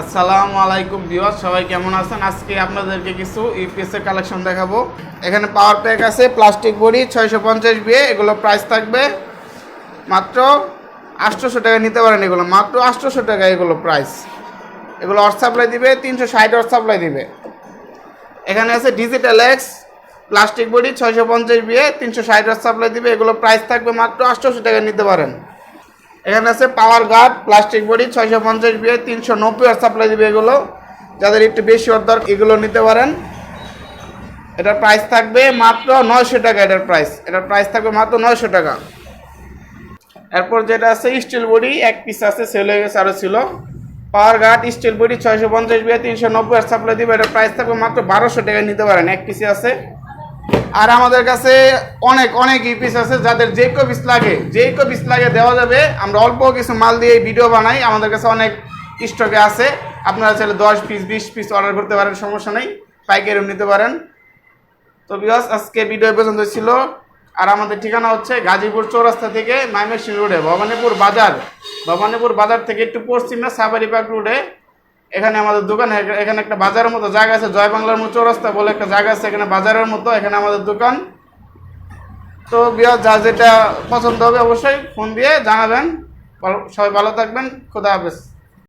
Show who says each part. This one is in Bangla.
Speaker 1: আসসালামু আলাইকুম বিওয়ার সবাই কেমন আছেন? আজকে আপনাদেরকে কিছু ইউপিএস এর কালেকশন দেখাবো। এখানে পাওয়ার প্যাক আছে প্লাস্টিক বড়ি, ছয়শো পঞ্চাশ বিয়ে এগুলো প্রাইস থাকবে মাত্র আটশোশো টাকা নিতে পারেন এগুলো। মাত্র আটশোশো টাকা এগুলো প্রাইস এগুলো অর্থ সাপ্লাই দিবে, তিনশো ষাট অর্থ সাপ্লাই দিবে। এখানে আছে ডিজিটাল এক্স প্লাস্টিক বডি, ছয়শো পঞ্চাশ বিয়ে তিনশো ষাট অর্থ সাপ্লাই দিবে। এগুলো প্রাইস থাকবে মাত্র আটশোশো টাকা নিতে পারেন। এখানে আছে পাওয়ার গার্ড প্লাস্টিক বডি ছয়শো পঞ্চাশ বিয়ে তিনশো নব্বই সাপ্লাই দিবে এগুলো। যাদের একটু বেশি অর্ডার এগুলো নিতে পারেন। এটার প্রাইস থাকবে মাত্র নয়শো টাকা এটার প্রাইস এটার প্রাইস থাকবে মাত্র নয়শো টাকা। এরপর যেটা আছে স্টিল বডি এক পিস আছে সেল হয়ে গেছে আরও ছিল। পাওয়ার গার্ড স্টিল বডি ছয়শো পঞ্চাশ বিয়ে তিনশো নব্বই আর সাপ্লাই দিবে। এটার প্রাইস থাকবে মাত্র বারোশো টাকা নিতে পারেন। এক পিসে আছে। আর আমাদের কাছে অনেক অনেক ইপিস আছে যাদের যে কো পিস লাগে, যে কো পিস লাগে দেওয়া যাবে। আমরা অল্প কিছু মাল দিয়ে ভিডিও বানাই। আমাদের কাছে অনেক স্টকে আছে। আপনারা চাইলে দশ পিস বিশ পিস অর্ডার করতে পারেন, সমস্যা নেই। পাইকারিও নিতে পারেন। তো বিকজ আজকে ভিডিও পর্যন্ত ছিল। আর আমাদের ঠিকানা হচ্ছে গাজীপুর চৌরাস্তা থেকে মাইমেশিং রোডে, ভবানীপুর বাজার। ভবানীপুর বাজার থেকে একটু পশ্চিমে সাবারি পার্ক রোডে। এখানে আমাদের দোকান এখানে একটা বাজারের মতো জায়গা আছে, জয় বাংলার মতো চৌরাস্তা বলে একটা জায়গা আছে এখানে বাজারের মতো, এখানে আমাদের দোকান। তো বিয়ার যা যেটা পছন্দ হবে অবশ্যই ফোন দিয়ে জানাবেন। সবাই ভালো থাকবেন, খোদা হাফেজ।